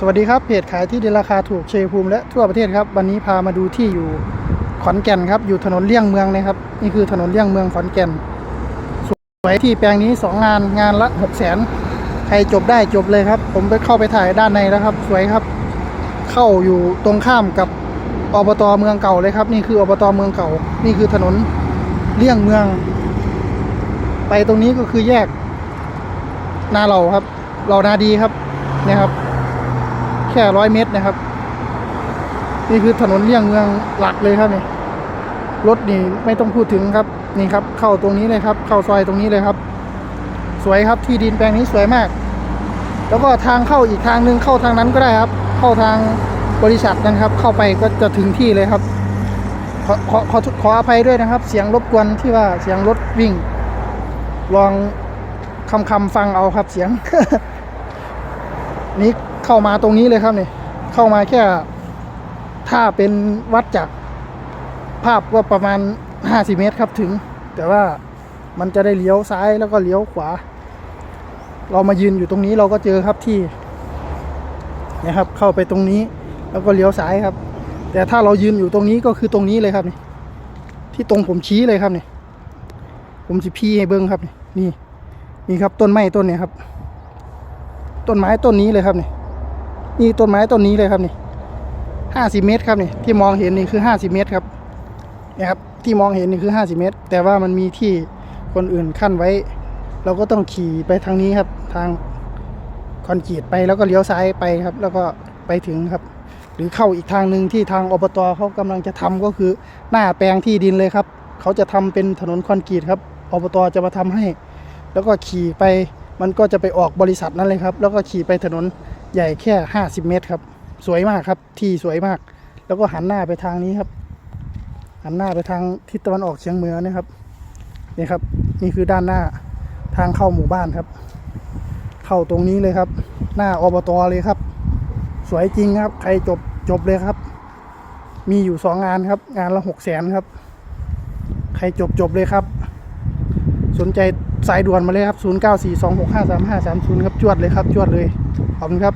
สวัสดีครับเพจขายที่ดินราคาถูกเชยภูมิและทั่วประเทศครับ วันนี้พามาดูที่อยู่ขอนแก่นครับ อยู่ถนนเลี่ยงเมืองนะครับ นี่คือถนนเลี่ยงเมืองขอนแก่นสวยที่แปลงนี้สองงานงานละหกแสนใครจบได้จบเลยครับ ผมไปเข้าไปถ่ายด้านในแล้วครับ สวยครับ เข้าอยู่ตรงข้ามกับอบตเมืองเก่าเลยครับ นี่คืออบตเมืองเก่า นี่คือถนนเลี่ยงเมือง ไปตรงนี้ก็คือแยกนาเราครับเรานาดีครับเนี่ยครับ แค่ร้อยเมตรนะครับ นี่คือถนนเลี่ยงเมืองหลักเลยครับนี่รถนี่ไม่ต้องพูดถึงครับนี่ครับ เข้าตรงนี้เลยครับ เข้าซอยตรงนี้เลยครับ สวยครับที่ดินแปลงนี้สวยมาก แล้วก็ทางเข้าอีกทางหนึงเข้าทางนั้นก็ได้ครับ เข้าทางบริษัทนะครับ เข้าไปก็จะถึงที่เลยครับ ขอขอขอขออภัยด้วยนะครับ เสียงรบกวนที่ว่าเสียงรถวิ่ง ลองคำคำฟังเอาครับเสียง นี่ เข้ามาตรงนี้เลยครับนี่เข้ามาแค่ ถ้าเป็นวัดจากภาพก็ประมาณ 50 เมตรครับถึง แต่ว่ามันจะได้เลี้ยวซ้ายแล้วก็เลี้ยวขวา เรามายืนอยู่ตรงนี้เราก็เจอครับที่นะครับ เข้าไปตรงนี้แล้วก็เลี้ยวซ้ายครับ แต่ถ้าเรายืนอยู่ตรงนี้ก็คือตรงนี้เลยครับนี่ที่ตรงผมชี้เลยครับนี่ผมสิพี่ให้เบิ้งครับนี่นี่ครับต้นไม้ต้นเนี้ครับ ต้นไม้ต้นนี้เลยครับนี่ นี่ต้นไม้ต้นนี้เลยครับนี่ห้าสิบเมตรครับนี่ที่มองเห็นนี่คือห้าสิบเมตรครับนี่ยครับที่มองเห็นนี่คือห้าสิบเมตร แต่ว่ามันมีที่คนอื่นขั้นไว้ เราก็ต้องขี่ไปทางนี้ครับ ทางคอนกรีตไปแล้วก็เลี้ยวซ้ายไปครับ แล้วก็ไปถึงครับ หรือเข้าอีกทางหนึ่งที่ทางอบตเขากำลังจะทำก็คือหน้าแปลงที่ดินเลยครับ เขาจะทำเป็นถนนคอนกรีตครับอบตจะมาทำให้ แล้วก็ขี่ไปมันก็จะไปออกบริษัทนั้นเลยครับ แล้วก็ขี่ไปถนน ใหญ่แค่ 50 เมตรครับ สวยมากครับที่สวยมาก แล้วก็หันหน้าไปทางนี้ครับ หันหน้าไปทางทิศตะวันออกเฉียงเหนือนะครับนี่ครับ นี่คือด้านหน้าทางเข้าหมู่บ้านครับ เข้าตรงนี้เลยครับ หน้าอบตเลยครับ สวยจริงครับ ใครจบจบเลยครับ มีอยู่สองงานครับ งานละหกแสนครับ ใครจบจบเลยครับ สนใจ สายด่วนมาเลยครับ 0942653530 ครับจวดเลยครับจวดเลย ขอบคุณครับ